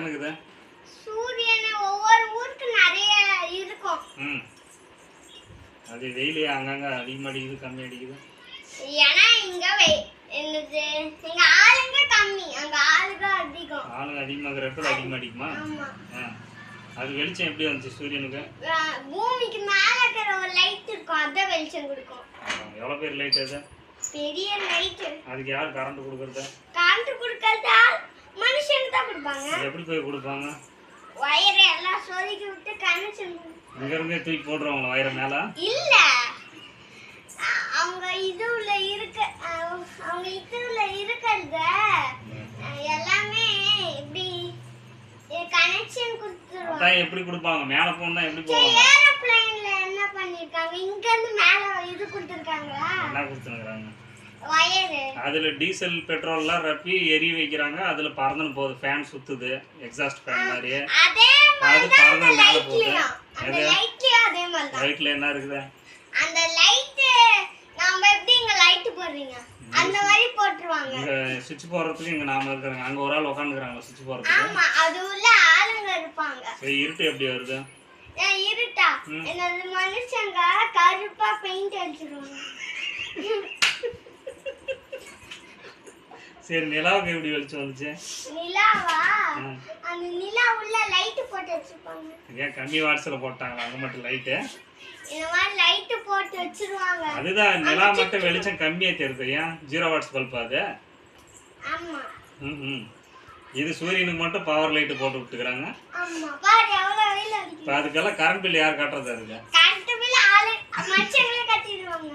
எத்தனை இருக்குது சூரியன் ஒவ்வொரு ஊருக்கு நிறைய இருக்கும். ம். அது வெயில் அங்கங்க அதிகமாக அடிக்குது கம்மி அடிக்குது ஏன்னா இங்க என்னது இங்க ஆளுங்க கம்மி அங்க ஆளுங்க அதிகம். ஆளுங்க அதிகமாக இடத்துல அதிகமாக அடிக்குமா அது வெளிச்சம் எப்படி வந்துச்சு சூரியனுக்கு? பூமிக்கு மேல இருக்கிற ஒரு லைட் இருக்கும் அதான் வெளிச்சம் கொடுக்கும். எவ்வளோ பேர் லைட் அது? பெரிய லைட் அதுக்கு யார் கரண்ட் கொடுக்குறது? கரண்ட் கொடுக்கறதா மனுஷனுக்கு தான் கொடுப்பாங்க அது எப்படி போய் கொடுப்பாங்க? வயரை எல்லாம் சொருகி விட்டு கனெக்ஷன் இங்கேருந்தே தூக்கி போடுறவங்களா வயிறு மேலே? இல்ல. அவங்க இதுல இருக்க அவங்க இதுல இருக்கிறத எல்லாமே இப்படி கனெக்ஷன் கொடுத்துருவாங்க. அதான் எப்படி கொடுப்பாங்க? மேலே போகணுன்னா எப்படி போவாங்க ஏரோப்ளைன்ல என்ன பண்ணிருக்காங்க? இங்க இருந்து மேல இது கொடுத்துருக்காங்களா? என்ன கொடுத்துனுக்குறாங்க வயரு அதில் டீசல் பெட்ரோல்லாம் ரப்பி எரிய வைக்கிறாங்க. அதில் பறந்துன்னு போகுது. ஃபேன் சுற்றுது எக்ஸாஸ்ட் ஃபேன் மாதிரி அதே பறந்து மேலே போகுது. லைட்டில் என்ன இருக்குது? அந்த லைட் நம்ம எப்படி இங்க லைட் போடுறீங்க? அந்த மாதிரி போட்டுருவாங்க. இங்கே சுவிட்ச் போடுறதுக்கு இங்கே நாம இருக்கிறாங்க. அங்கே ஒரு ஆள் உட்காந்துக்கிறாங்க சுவிட்ச் போடுறதுக்கு. ஆமா அது உள்ள ஆளுங்க இருப்பாங்க. சரி இருட்டு எப்படி வருது? ஏன் இருட்டா. என்னது மனுஷங்க கருப்பா பெயிண்ட் அடிச்சிருவாங்க. சரி நிலாவுக்கு எப்படி வெளிச்சம் வந்துச்சு? நிலாவா. அந்த நிலா உள்ள லைட் போட்டு வச்சிருப்பாங்க. ஏன் கம்மி வாட்ஸில் போட்டாங்களா? அங்கே மட்டும் இந்த மாதிரி லைட் போட்டு வச்சிருவாங்க. அதுதான் நிலா மட்டும் வெளிச்சம் கம்மியாக தெரியுது. ஏன்? ஜீரோ வாட்ஸ் பல்ப் அது? ஆமா. ம் ம். இது சூரியனுக்கு மட்டும் பவர் லைட்டு போட்டு விட்டுக்கிறாங்க. ஆமா. பாரு எவ்வளவு வெயில் அடிக்குது. அதுக்கெல்லாம் கரண்ட் பில் யார் கட்டுறது அதுக்கு? கரண்ட் பில் ஆளு மனுஷங்களே கட்டிடுவாங்க.